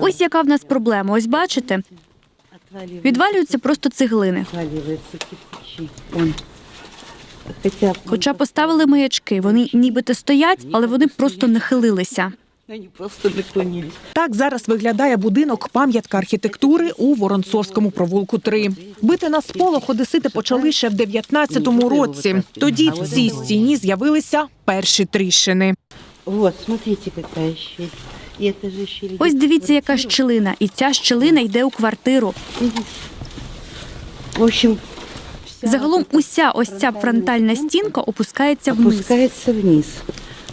Ось яка в нас проблема. Ось бачите, відвалюються просто цеглини. Хоча поставили маячки, вони нібито стоять, але вони просто нахилилися. Так зараз виглядає будинок пам'ятка архітектури у Воронцовському провулку 3. Бити на сполох одесити почали ще в 19-му році. Тоді в цій стіні з'явилися перші тріщини. Вот, смотрите, какая щель. Ось дивіться, яка щілина, і ця щілина йде у квартиру. В общем, Загалом уся ось ця фронтальна стінка опускається вниз. опускается вниз.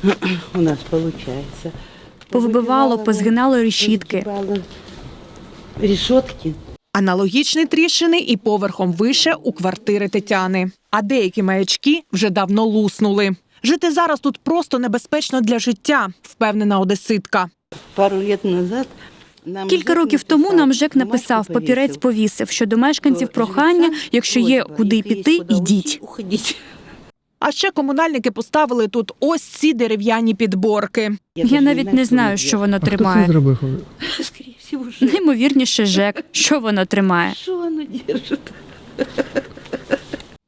У нас получается. Повибивало, позгинало решітки. Решетки. Аналогічні тріщини і поверхом вище у квартири Тетяни. А деякі маячки вже давно луснули. Жити зараз тут просто небезпечно для життя, впевнена одеситка. Пару лет назад нам Кілька років тому нам ЖЕК написав, папірець повісив. що до мешканців прохання, якщо є куди піти, йдіть. А ще комунальники поставили тут ось ці дерев'яні підборки. Я навіть не знаю, що воно тримає. Неймовірніше ЖЕК, що воно тримає. що воно держить?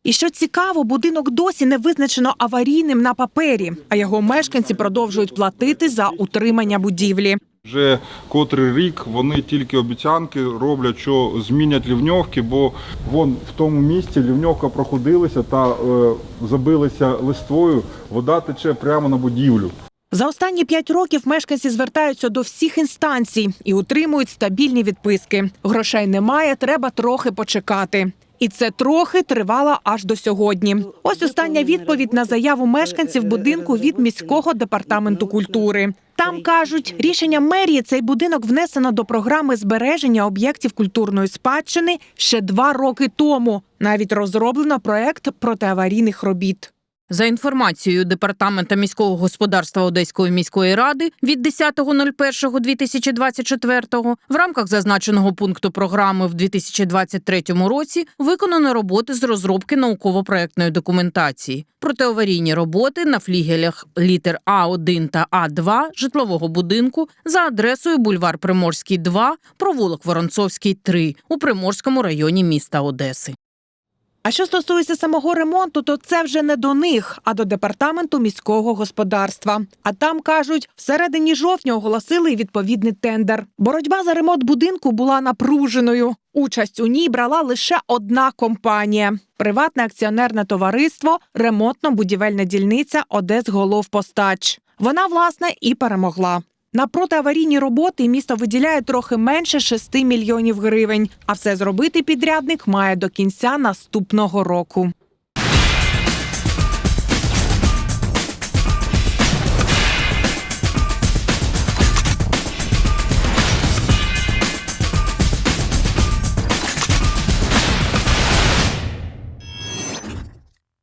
І що цікаво, будинок досі не визначено аварійним на папері, а його мешканці продовжують платити за утримання будівлі. Вже котрий рік вони тільки обіцянки роблять, що змінять лівньовки, бо вон в тому місці лівньовка проходилася та е, забилася листвою, вода тече прямо на будівлю. За останні п'ять років мешканці звертаються до всіх інстанцій і утримують стабільні відписки. Грошей немає, треба трохи почекати. І це трохи тривало аж до сьогодні. Ось остання відповідь на заяву мешканців будинку від міського департаменту культури. Там кажуть, рішенням мерії цей будинок внесено до програми збереження об'єктів культурної спадщини ще два роки тому. Навіть розроблено проект протиаварійних робіт. За інформацією департамента міського господарства Одеської міської ради від 10.01.2024 в рамках зазначеного пункту програми в 2023 році виконано роботи з розробки науково-проектної документації. Протиаварійні роботи на флігелях літер А1 та А2 житлового будинку за адресою бульвар Приморський 2, провулок Воронцовський 3 у Приморському районі міста Одеси. А що стосується самого ремонту, то це вже не до них, а до департаменту міського господарства. А там кажуть, всередині жовтня оголосили й відповідний тендер. Боротьба за ремонт будинку була напруженою. Участь у ній брала лише одна компанія приватне акціонерне товариство, ремонтно-будівельна дільниця Одесголовпостач. Вона власне і перемогла. На протиаварійні роботи місто виділяє трохи менше 6 мільйонів гривень. А все зробити підрядник має до кінця наступного року.